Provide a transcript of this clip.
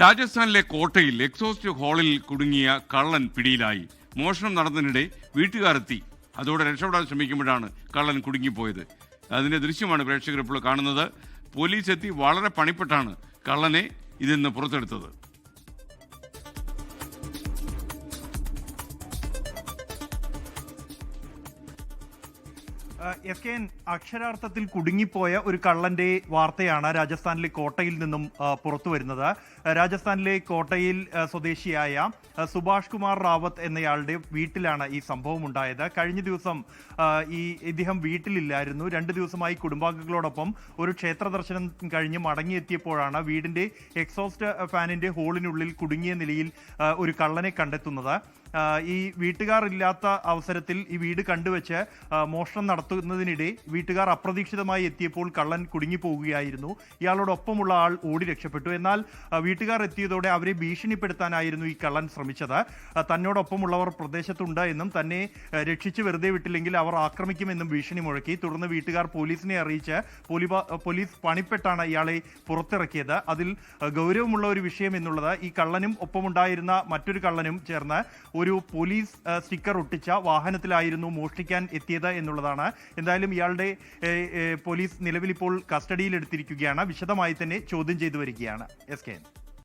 രാജസ്ഥാനിലെ കോട്ടയിൽ എക്സോസ്റ്റ് ഹാളിൽ കുടുങ്ങിയ കള്ളൻ പിടിയിലായി. മോഷണം നടന്നതിനിടെ വീട്ടുകാരെത്തി. അതോടെ രക്ഷപ്പെടാൻ ശ്രമിക്കുമ്പോഴാണ് കള്ളൻ കുടുങ്ങിപ്പോയത്. അതിന്റെ ദൃശ്യമാണ് പ്രേക്ഷകർ ഇപ്പോൾ കാണുന്നത്. പോലീസ് എത്തി വളരെ പണിപ്പെട്ടാണ് കള്ളനെ ഇതിൽ നിന്ന് പുറത്തെടുത്തത്. എസ് കെ എൻ അക്ഷരാർത്ഥത്തിൽ കുടുങ്ങിപ്പോയ ഒരു കള്ളന്റെ വാർത്തയാണ് രാജസ്ഥാനിലെ കോട്ടയിൽ നിന്നും പുറത്തു വരുന്നത്. രാജസ്ഥാനിലെ കോട്ടയിൽ സ്വദേശിയായ സുഭാഷ് കുമാർ റാവത്ത് എന്നയാളുടെ വീട്ടിലാണ് ഈ സംഭവം ഉണ്ടായത്. കഴിഞ്ഞ ദിവസം ഈ ഇദ്ദേഹം വീട്ടിലില്ലായിരുന്നു. രണ്ട് ദിവസമായി കുടുംബാംഗങ്ങളോടൊപ്പം ഒരു ക്ഷേത്ര ദർശനം കഴിഞ്ഞ് മടങ്ങിയെത്തിയപ്പോഴാണ് വീടിന്റെ എക്സോസ്റ്റ് ഫാനിന്റെ ഹോളിനുള്ളിൽ കുടുങ്ങിയ നിലയിൽ ഒരു കള്ളനെ കണ്ടെത്തുന്നത്. ഈ വീട്ടുകാർ ഇല്ലാത്ത അവസരത്തിൽ ഈ വീട് കണ്ടുവച്ച് മോഷണം നടത്തുന്നതിനിടെ വീട്ടുകാർ അപ്രതീക്ഷിതമായി എത്തിയപ്പോൾ കള്ളൻ കുടുങ്ങിപ്പോവുകയായിരുന്നു ഇയാളോടൊപ്പമുള്ള ആൾ ഓടി രക്ഷപ്പെട്ടു. എന്നാൽ വീട്ടുകാർ എത്തിയതോടെ അവരെ ഭീഷണിപ്പെടുത്താനായിരുന്നു ഈ കള്ളൻ ശ്രമിച്ചത്. തന്നോടൊപ്പമുള്ളവർ പ്രദേശത്തുണ്ട് എന്നും തന്നെ രക്ഷിച്ച് വെറുതെ വിട്ടില്ലെങ്കിൽ അവർ ആക്രമിക്കുമെന്നും ഭീഷണി മുഴക്കി. തുടർന്ന് വീട്ടുകാർ പോലീസിനെ അറിയിച്ച് പോലീസ് പണിപ്പെട്ടാണ് ഇയാളെ പുറത്തിറക്കിയത്. അതിൽ ഗൗരവമുള്ള ഒരു വിഷയം എന്നുള്ളത് ഈ കള്ളനും ഒപ്പമുണ്ടായിരുന്ന മറ്റൊരു കള്ളനും ചേർന്ന് ഒരു പോലീസ് സ്റ്റിക്കർ ഒട്ടിച്ച വാഹനത്തിലായിരുന്നു മോഷ്ടിക്കാൻ എത്തിയത് എന്നുള്ളതാണ്. എന്തായാലും ഇയാളുടെ പോലീസ് നിലവിൽ ഇപ്പോൾ കസ്റ്റഡിയിൽ എടുത്തിരിക്കുകയാണ് വിശദമായി തന്നെ ചോദ്യം ചെയ്തു വരികയാണ്. S K